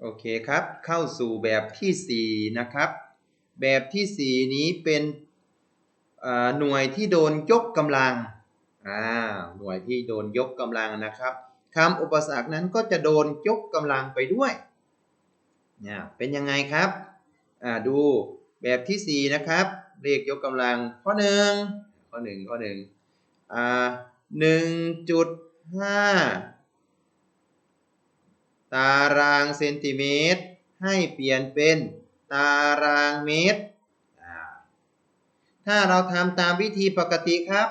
โอเคครับ เข้าสู่แบบที่สี่นะครับ แบบที่สี่นี้เป็นหน่วยที่โดนยกกำลังอ่าหน่วยที่โดนยกกำลังนะครับคำอุปสรรคนั้นก็จะโดนยกกำลังไปด้วยเนี่ยเป็นยังไงครับอ่าดูแบบที่สี่นะครับเลขยกกำลังข้อหนึ่งข้อหนึ่งข้อหนึ่งอ่าหนึ่งจุดห้า ตารางเซนติเมตร ให้เปลี่ยนเป็น ตารางเมตร ถ้าเราทำตามวิธีปกติครับ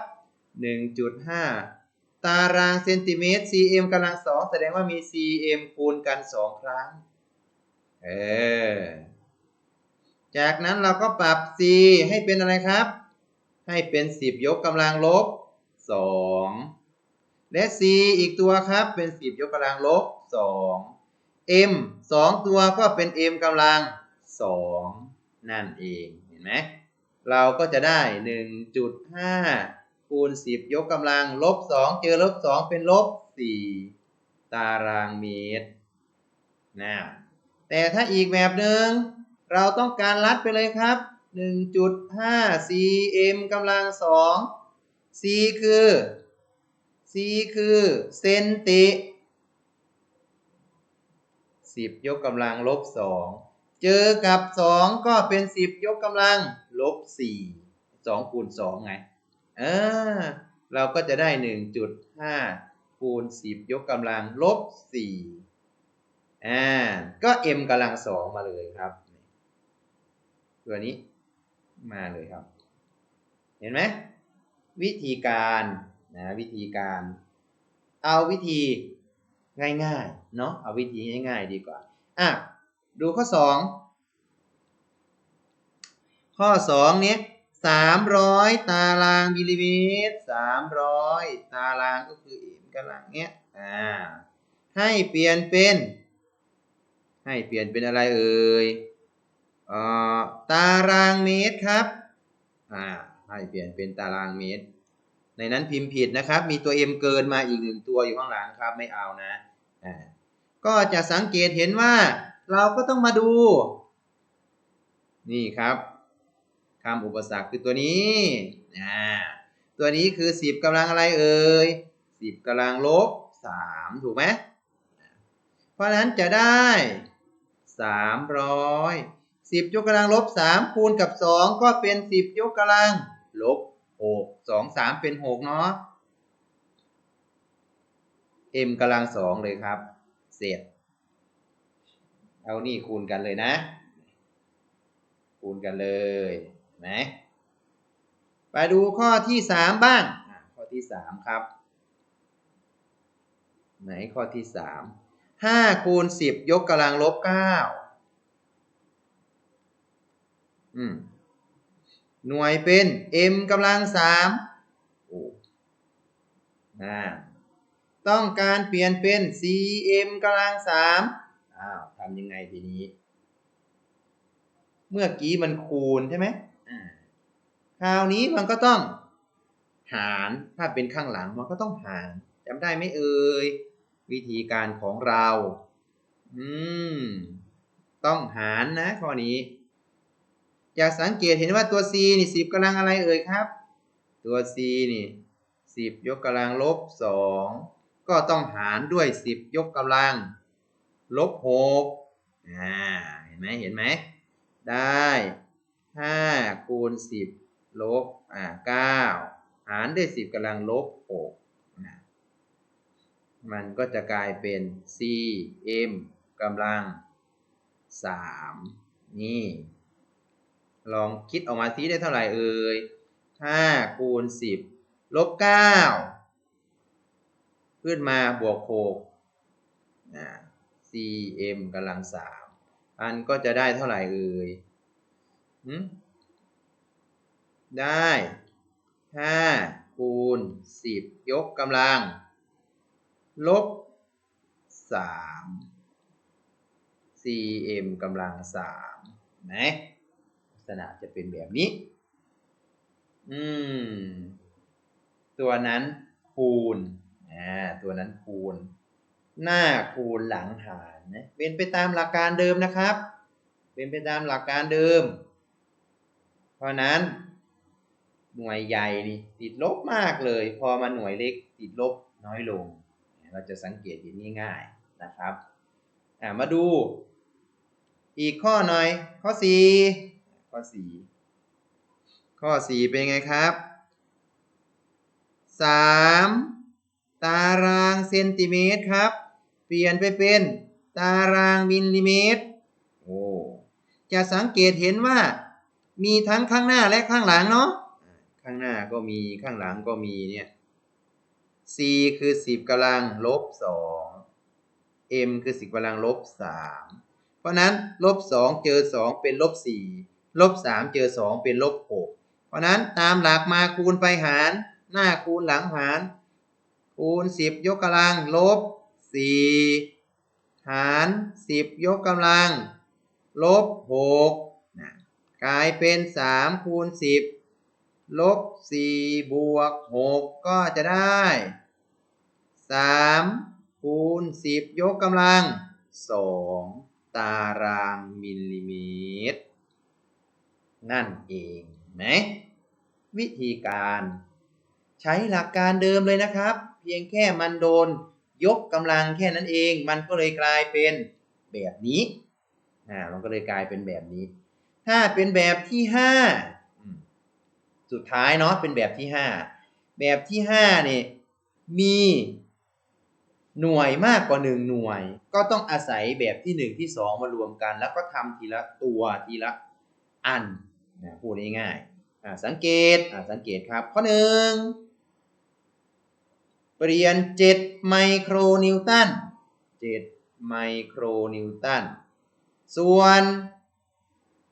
1.5 ตารางเซนติเมตร cm กำลังสองแสดงว่ามี cm คูณกันสองครั้ง เออ จากนั้นเราก็ปรับ c ให้เป็นอะไรครับ ให้เป็น 10 ยกกำลังลบ 2 และ c อีกตัวครับเป็น 10 ยกกำลังลบ 2 m 2 ตัวก็เป็น m กำลัง 2 นั่นเองเห็นไหมเราก็จะได้ 1.5 คูณ 10 ยกกำลังลบ 2 เจอลบ 2 เป็นลบ 4 ตารางเมตรนะแต่ถ้าอีกแบบหนึ่งเราต้องการลัดไปเลยครับ 1.5 cm กำลัง 2 c คือ c คือ เซนติ 10 ยกกำลังลบ 2 เจอกับ 2 ก็เป็น 10 ยกกำลังลบ 4 2 คูณ 2 ไงเออเราก็จะได้ 1.5 คูณ 10 ยกกำลังลบ 4 อ่า ก็ m กำลัง 2 มาเลยครับ ตัวนี้มาเลยครับ เห็นไหม วิธีการนะวิธีการ เอาวิธี ง่ายๆ เนาะเอาวิธีง่ายๆ ดีกว่า อะ ดูข้อสองข้อสองเนี้ยสามร้อยตารางมิลลิเมตรสามร้อยตารางก็คือเอ็มกำลังเนี้ย อ่า ให้เปลี่ยนเป็น ให้เปลี่ยนเป็นอะไรเอ่ยเอ่อตารางเมตรครับ อ่า ให้เปลี่ยนเป็นตารางเมตร ในนั้นพิมพ์ผิดนะครับ มีตัว m เกินมาอีกหนึ่งตัวอยู่ข้างหลังครับ ไม่เอานะอ่าก็จะสังเกตเห็นว่าเราก็ต้องมาดู นี่ครับคำอุปสรรคคือตัวนี้อ่าตัวนี้คือ 10กำลังอะไรเอ่ย10กำลังลบ 3 ถูกไหมเพราะฉะนั้นจะได้ 300 10 ยกกำลังลบ 3 คูณกับ 2 ก็เป็น 10 ยกกำลังลบ 6 2 3เป็น6เนาะ m กำลัง2เลยครับเสร็จเอานี่คูณกันเลยนะ คูณกันเลยนะไปดูข้อที่สามบ้าง ข้อที่สามครับ ไหนข้อที่สามห้าคูณสิบยกกำลังลบเก้าอืม หน่วยเป็น m กำลังสามโอ้นะต้องการเปลี่ยนเป็น cm กำลังสามอ้าวทำยังไงทีนี้ เมื่อกี้มันคูณใช่ไหมอ่าคราวนี้มันก็ต้องหารถ้าเป็นข้างหลังมันก็ต้องหารจำได้ไหมเอ่ยวิธีการของเรา อืม ต้องหารนะข้อนี้ จะสังเกตเห็นว่าตัว c นี่สิบกำลังอะไรเอ่ยครับ ตัว c นี่สิบยกกำลังลบสองก็ต้องหารด้วยสิบยกกำลัง ลบหกอ่าเห็นไหมเห็นไหมได้ห้าคูณสิบลบอ่าเก้าหารด้วยสิบกำลังลบหกมันก็จะกลายเป็น cm กำลังสามนี่ ลองคิดออกมาซิได้เท่าไหร่เอ่ยห้าคูณสิบลบเก้าขึ้นมาบวกหกนะ cm กำลังสามอันก็จะได้เท่าไหร่เอ่ยหืมได้ห้าคูณสิบยกกำลัง ลบสาม cm กำลังสามนะ ษณะจะเป็นแบบนี้ อืม ตัวนั้นคูณอ่าตัวนั้นคูณ หน้าคูณหลังหารนะเป็นไปตามหลักการเดิมนะครับ เป็นไปตามหลักการเดิม เพราะนั้น หน่วยใหญ่นี่ติดลบมากเลย พอมาหน่วยเล็กติดลบน้อยลง เราจะสังเกตอย่างง่ายๆนะครับ อ่ามาดูอีกข้อหน่อย ข้อสี่ ข้อสี่ข้อสี่เป็นไงครับสามตารางเซนติเมตรครับ เปลี่ยนไปเป็นตารางมิลลิเมตรโอ้จะสังเกตเห็นว่า มีทั้งข้างหน้าและข้างหลังเนาะข้างหน้าก็มีข้างหลังก็มีเนี่ย c คือสิบกำลังลบสอง m คือสิบกำลังลบสามเพราะนั้นลบสองเจอสองเป็นลบสี่ ลบสามเจอสองเป็นลบหกเพราะนั้นตามหลักมาคูณไปหาร หน้าคูณหลังหาร คูณสิบยกกำลังลบสี่หารสิบยกกำลัง ลบหกกลายเป็นสามคูณสิบลบสี่บวกหกก็จะได้สามคูณสิบยกกำลังสองตารางมิลลิเมตร นั่นเองไหมวิธีการใช้หลักการเดิมเลยนะครับ เพียงแค่มันโดนยกกำลังแค่นั้นเอง มันก็เลยกลายเป็นแบบนี้อ่ามันก็เลยกลายเป็นแบบนี้ ถ้าเป็นแบบที่ห้าสุดท้ายเนาะเป็นแบบที่ห้าแบบที่ห้าเนี่ยมีหน่วยมากกว่าหนึ่งหน่วย ก็ต้องอาศัยแบบที่หนึ่งที่สองมารวมกัน แล้วก็ทำทีละตัวทีละอัน นะพูดง่ายๆสังเกตสังเกตครับ ข้อหนึ่งเปลี่ยน 7 ไมโครนิวตัน 7 ไมโครนิวตัน ส่วน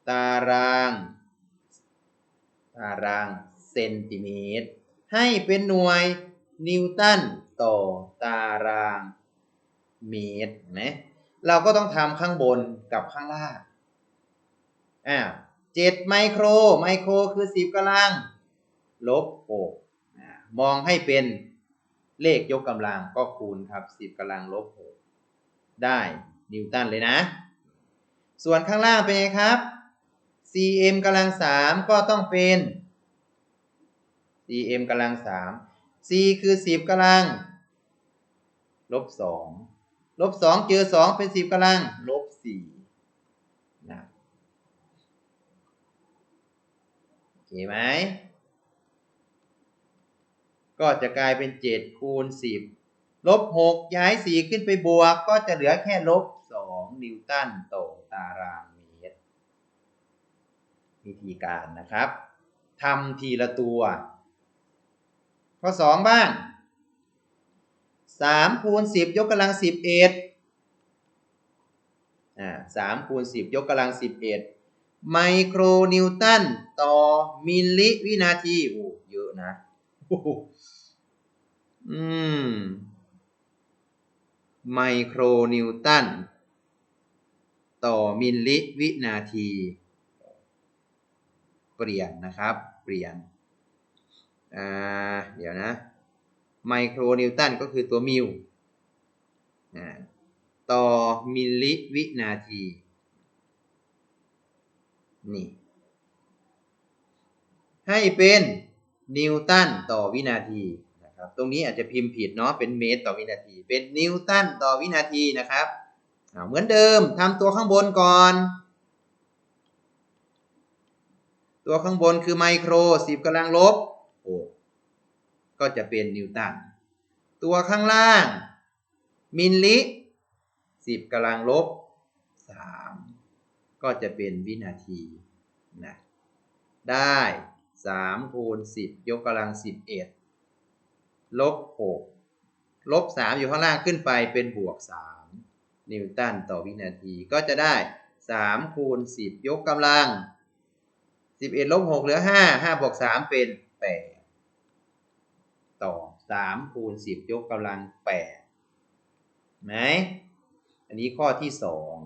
ตาราง ตารางเซนติเมตร ให้เป็นหน่วยนิวตันต่อตารางเมตรนะเราก็ต้องทำข้างบนกับข้างล่าง อ้าว 7 ไมโคร ไมโครคือ 10กำลัง ลบ6มองให้เป็นเลขยกกำลังก็คูณครับ 10กำลังลบ6ได้นิวตันเลยนะ ส่วนข้างล่างเป็นไงครับ cm กำลัง 3 ก็ต้องเป็น cm กำลัง 3 c คือ 10กำลัง ลบ 2 ลบ 2 เจอ 2 เป็น 10กำลัง ลบ 4 โอเคไหม ก็จะกลายเป็นเจ็ดคูณสิบลบหกย้ายสี่ขึ้นไปบวก ก็จะเหลือแค่ลบสองนิวตันต่อตารางเมตร วิธีการนะครับทำทีละตัว ข้อสองบ้างสามคูณสิบยกกำลังสิบเอ็ดอ่าสามคูณสิบยกกำลังสิบเอ็ด ไมโครนิวตันต่อมิลลิวินาที โอ้เยอะนะอ้โหอืม ไมโครนิวตัน ต่อมิลลิวินาที เปลี่ยนนะครับ เปลี่ยน อ่า เดี๋ยวนะ ไมโครนิวตันก็คือตัวมิลต่อมิลลิวินาที นี่ ให้เป็นนิวตันต่อวินาทีนะครับ ตรงนี้อาจจะพิมพ์ผิดเนาะ เป็นเมตรต่อวินาที เป็นนิวตันต่อวินาทีนะครับเหมือนเดิมทำตัวข้างบนก่อน ตัวข้างบนคือไมโครสิบกำลังลบโอ้ก็จะเป็นนิวตัน ตัวข้างล่าง มิลลิสิบกำลังลบสาม ก็จะเป็นวินาทีนะได้สามคูณสิบยกกำลังสิบเอ็ดลบหกลบสามอยู่ข้างล่างขึ้นไปเป็นบวกสามนิวตันต่อวินาทีก็จะได้สามคูณสิบยกกำลังสิบเอ็ดลบหกเหลือห้าห้าบวกสามเป็นแปดต่อสามคูณสิบยกกำลังแปดไหมอันนี้ข้อที่สอง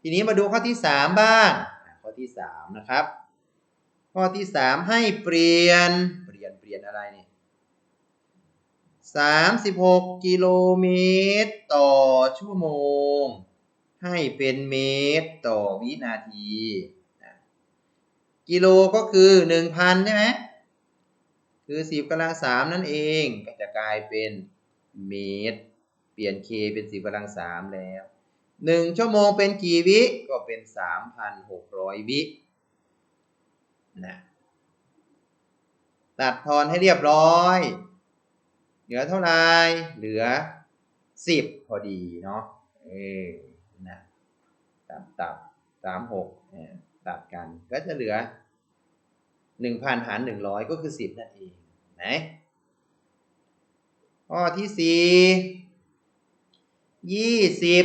ทีนี้มาดูข้อที่สามบ้าง ข้อที่สามนะครับ ข้อที่สามให้เปลี่ยน เปลี่ยนเปลี่ยนอะไรเนี่ยสามสิบหกกิโลเมตรต่อชั่วโมง ให้เป็นเมตรต่อวินาที กิโลก็คือหนึ่งพันใช่ไหมคือสิบกำลังสามนั่นเองก็จะกลายเป็นเมตร เปลี่ยน k เป็นสิบกำลังสามแล้ว หนึ่งชั่วโมงเป็นกี่วิ ก็เป็นสามพันหกร้อยวินะตัดทอนให้เรียบร้อย เหลือเท่าไหร่ เหลือสิบพอดีเนาะ เออนะตัดตัดสามหกนี่ตัดกัน ก็จะเหลือหนึ่งพันหารหนึ่งร้อยก็คือสิบนั่นเองไหนข้อที่สี่ยี่สิบ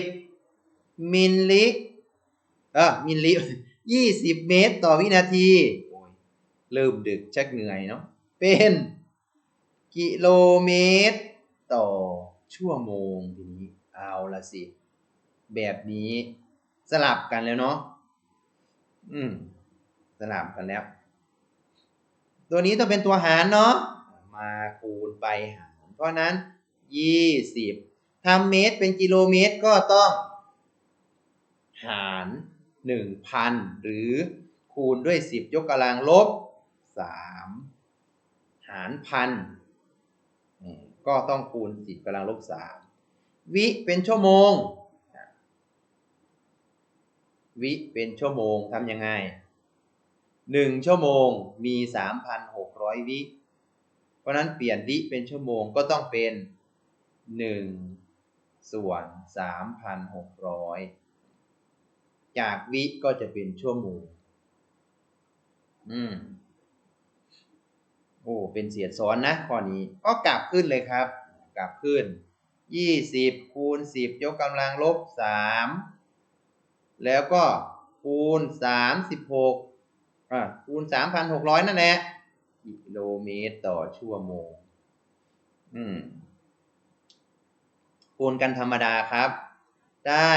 มิลลิเออมิลลิยี่สิบเมตรต่อวินาทีโอ้ยเริ่มดึกชักเหนื่อยเนาะเป็น กิโลเมตร ต่อชั่วโมงทีนี้เอาละสิ แบบนี้สลับกันแล้วเนาะอืมสลับกันแล้ว ตัวนี้ต้องเป็นตัวหารเนาะมาคูณไปหาร เพราะนั้นยี่สิบทำเมตรเป็นกิโลเมตรก็ต้อง หาร 1,000 หรือคูณด้วย 10 ยกกำลังลบ 3 หารพันก็ต้องคูณ 10กำลังลบ 3 วิเป็นชั่วโมง วิเป็นชั่วโมงทำยังไง 1 ชั่วโมงมี 3,600 วิ เพราะนั้นเปลี่ยนวิเป็นชั่วโมงก็ต้องเป็น 1 ส่วน 3,600 จากวิก็จะเป็นชั่วโมง อืม โอ้ เป็นเสียดซ้อนนะข้อนี้ ก็กลับขึ้นเลยครับ กลับขึ้น ยี่สิบคูณสิบยกกำลังลบสาม แล้วก็คูณสามสิบหกอ่าคูณสามพันหกร้อยนั่นแหละ กิโลเมตรต่อชั่วโมง อืมคูณกันธรรมดาครับ ได้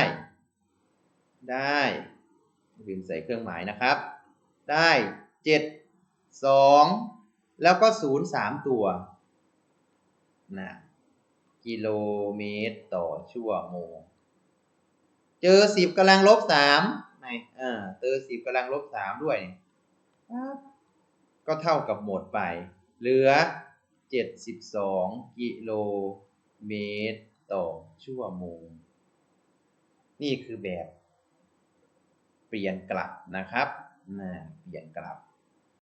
ได้ลืมใส่เครื่องหมายนะครับ ได้เจ็ดสองแล้วก็ศูนย์สามตัวนะกิโลเมตรต่อชั่วโมง เจอสิบกำลังลบสามไหนเออเจอสิบกำลังลบสามด้วยก็เท่ากับหมดไป เหลือเจ็ดสิบสองกิโลเมตรต่อชั่วโมง นี่คือแบบ เปลี่ยนกลับนะครับนะเปลี่ยนกลับ